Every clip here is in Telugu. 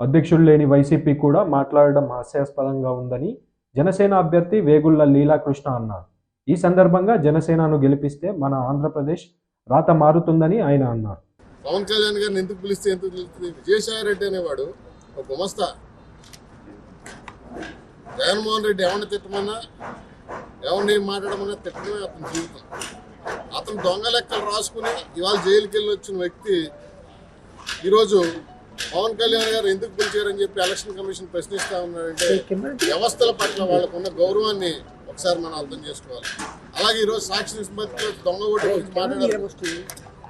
అధ్యక్షుడు లేని వైసీపీ కూడా మాట్లాడడం హాస్యాస్పదంగా ఉందని జనసేన అభ్యర్థి వేగుళ్ళ లీలాకృష్ణ అన్నారు. ఈ సందర్భంగా జనసేనను గెలిపిస్తే మన ఆంధ్రప్రదేశ్ రాత మారుతుందని ఆయన అన్నారు. పవన్ కళ్యాణ్ గారిని ఎందుకు పిలిస్తే ఎందుకు పిలుస్తుంది? విజయసాయి రెడ్డి అనేవాడు ఒక గుమస్తా జగన్మోహన్ రెడ్డి ఎవరిని తిట్టమన్నా ఎవరిని మాట్లాడమన్నా తిట్టడమే అతని జీవితం. అతను దొంగ లెక్కలు రాసుకుని ఇవాళ జైలుకి వెళ్ళి వచ్చిన వ్యక్తి ఈరోజు పవన్ కళ్యాణ్ గారు ఎందుకు పిలిచారని చెప్పి ఎలక్షన్ కమిషన్ ప్రశ్నిస్తా ఉన్నారంటే వ్యవస్థల పట్ల వాళ్ళకున్న గౌరవాన్ని ఒకసారి మనం అర్థం చేసుకోవాలి. అలాగే ఈరోజు సాక్షి నిష్పత్తిలో దొంగ ఓటు గురించి మాట్లాడారు.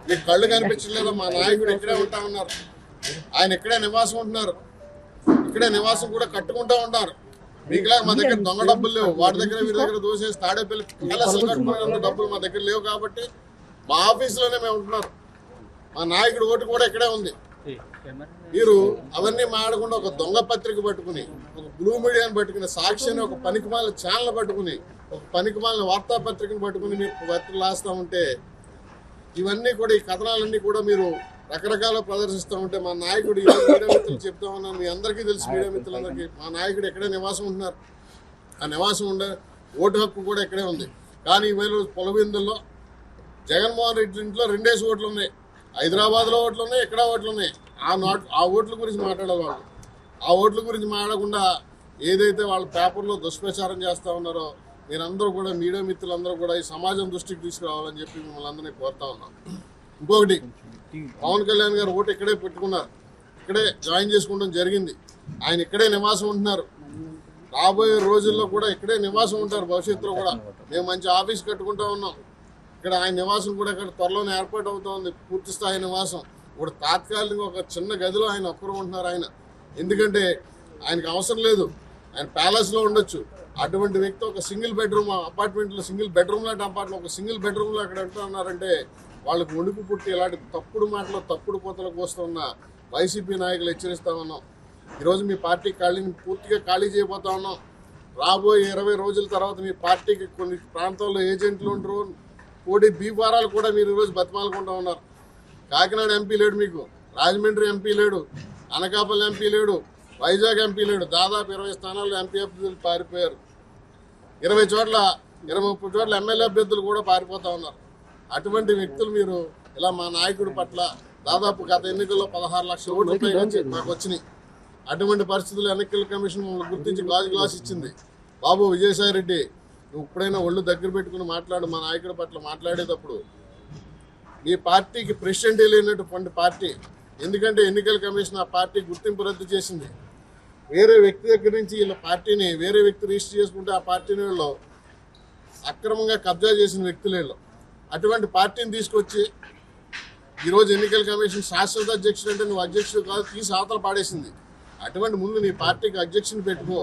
మీకు కళ్ళు కనిపించలేదా మా నాయకుడు ఇక్కడే ఉంటా ఉన్నారు. ఆయన ఇక్కడే నివాసం ఉంటున్నారు. ఇక్కడే నివాసం కూడా కట్టుకుంటా ఉంటారు మీకులా మా దగ్గర దొంగ డబ్బులు లేవు. వాటి దగ్గర వీరి దగ్గర దోసేసి తాడేపల్లి కలసలు కట్టుకునే డబ్బులు మా దగ్గర లేవు కాబట్టి మా ఆఫీసులోనే మేము ఉంటున్నారు. మా నాయకుడు ఓటు కూడా ఇక్కడే ఉంది. మీరు అవన్నీ మాడకుండా ఒక దొంగ పత్రిక పట్టుకుని ఒక బ్లూ మీడియాని పట్టుకుని సాక్షి అని ఒక పనికిమాల ఛానల్ పట్టుకుని ఒక పనికిమాలిన వార్తాపత్రికను పట్టుకుని మీరు పత్రికలు రాస్తూ ఉంటే ఇవన్నీ కూడా ఈ కథనాలన్నీ కూడా మీరు రకరకాల ప్రదర్శిస్తూ ఉంటే మా నాయకుడు మీడియా మిత్రులు చెప్తా ఉన్నాను మీ అందరికీ తెలుసు మీడియా మిత్రులందరికీ. మా నాయకుడు ఎక్కడే నివాసం ఉంటున్నారు. ఆ నివాసం ఉండే ఓటు హక్కు కూడా ఇక్కడే ఉంది. కానీ ఈవేళ పొలవిందుల్లో జగన్మోహన్ రెడ్డి ఇంట్లో రెండేసి ఓట్లు ఉన్నాయి. హైదరాబాద్లో ఓట్లు ఉన్నాయి ఇక్కడ ఓట్లు ఉన్నాయి? ఆ నాట్ ఆ ఓట్ల గురించి మాట్లాడాలి వాళ్ళు. ఆ ఓట్ల గురించి మాట్లాడకుండా ఏదైతే వాళ్ళ పేపర్లో దుష్ప్రచారం చేస్తూ ఉన్నారో మీరందరూ కూడా మీడియా మిత్రులందరూ కూడా ఈ సమాజం దృష్టికి తీసుకురావాలని చెప్పి మిమ్మల్ని అందరినీ కోరుతా ఉన్నాం. ఇంకొకటి పవన్ కళ్యాణ్ గారు ఓటు ఇక్కడే పెట్టుకున్నారు. ఇక్కడే జాయిన్ చేసుకోవడం జరిగింది. ఆయన ఇక్కడే నివాసం ఉంటున్నారు. రాబోయే రోజుల్లో కూడా ఇక్కడే నివాసం ఉంటారు భవిష్యత్తులో కూడా. మేము మంచి ఆఫీస్ కట్టుకుంటా ఉన్నాం. ఇక్కడ ఆయన నివాసం కూడా ఇక్కడ త్వరలోనే ఏర్పాటు అవుతోంది పూర్తి స్థాయి నివాసం. ఇప్పుడు తాత్కాలికంగా ఒక చిన్న గదిలో ఆయన ఒక్కరు ఉంటున్నారు ఆయన. ఎందుకంటే ఆయనకు అవసరం లేదు. ఆయన ప్యాలెస్లో ఉండొచ్చు. అటువంటి వ్యక్తి ఒక సింగిల్ బెడ్రూమ్ అపార్ట్మెంట్లో సింగిల్ బెడ్రూమ్ లాంటి అపార్ట్మెంట్ ఒక సింగిల్ బెడ్రూమ్లో అక్కడ ఉంటున్నారంటే వాళ్ళకి ఉణుకు పుట్టి ఇలాంటి తప్పుడు మాటలు తప్పుడు పోతలకు వస్తున్న వైసీపీ నాయకులు హెచ్చరిస్తా ఉన్నాం. ఈరోజు మీ పార్టీ ఖాళీని పూర్తిగా ఖాళీ చేయబోతా ఉన్నాం. రాబోయే ఇరవై రోజుల తర్వాత మీ పార్టీకి కొన్ని ప్రాంతాల్లో ఏజెంట్లు ఉండరు. కోటి బీఫారాలు కూడా మీరు ఈరోజు బతిమాలకుండా ఉన్నారు. కాకినాడ ఎంపీ లేడు మీకు రాజమండ్రి ఎంపీ లేడు అనకాపల్లి ఎంపీ లేడు వైజాగ్ ఎంపీ లేడు దాదాపు ఇరవై స్థానాల్లో ఎంపీ అభ్యర్థులు పారిపోయారు. ఇరవై చోట్ల ఇరవై ముప్పై చోట్ల ఎమ్మెల్యే అభ్యర్థులు కూడా పారిపోతా ఉన్నారు. అటువంటి వ్యక్తులు మీరు ఇలా మా నాయకుడి పట్ల దాదాపు గత ఎన్నికల్లో పదహారు లక్షల ఓట్లు మాకు వచ్చినాయి. అటువంటి పరిస్థితుల్లో ఎన్నికల కమిషన్ గుర్తించి గాజు గ్లాస్ ఇచ్చింది. బాబు విజయసాయి రెడ్డి నువ్వు ఇప్పుడైనా ఒళ్ళు దగ్గర పెట్టుకుని మాట్లాడు మా నాయకుడి పట్ల మాట్లాడేటప్పుడు. మీ పార్టీకి ప్రెసిడెంట్ లేనటువంటి పార్టీ. ఎందుకంటే ఎన్నికల కమిషన్ ఆ పార్టీ గుర్తింపు రద్దు చేసింది. వేరే వ్యక్తి దగ్గర నుంచి వీళ్ళ పార్టీని వేరే వ్యక్తి రిజిస్టర్ చేసుకుంటే ఆ పార్టీని వీళ్ళు అక్రమంగా కబ్జా చేసిన వ్యక్తులు అటువంటి పార్టీని తీసుకొచ్చి ఈరోజు ఎన్నికల కమిషన్ శాశ్వత అధ్యక్షుడు అంటే నువ్వు అధ్యక్షుడు కాదు తీసి అవతల పాడేసింది. అటువంటి ముందు నీ పార్టీకి అధ్యక్షుని పెట్టుకో.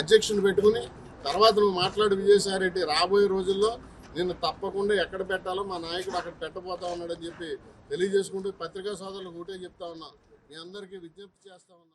అధ్యక్షుని పెట్టుకుని తర్వాత నువ్వు మాట్లాడు విజయసాయిరెడ్డి రాబోయే రోజుల్లో నిన్ను తప్పకుండా ఎక్కడ పెట్టాలో మా నాయకుడు అక్కడ పెట్టబోతా ఉన్నాడని చెప్పి తెలియజేసుకుంటూ పత్రికా సోదరులకు ఒకటే చెప్తా ఉన్నా. మీ అందరికీ విజ్ఞప్తి చేస్తా ఉన్నా.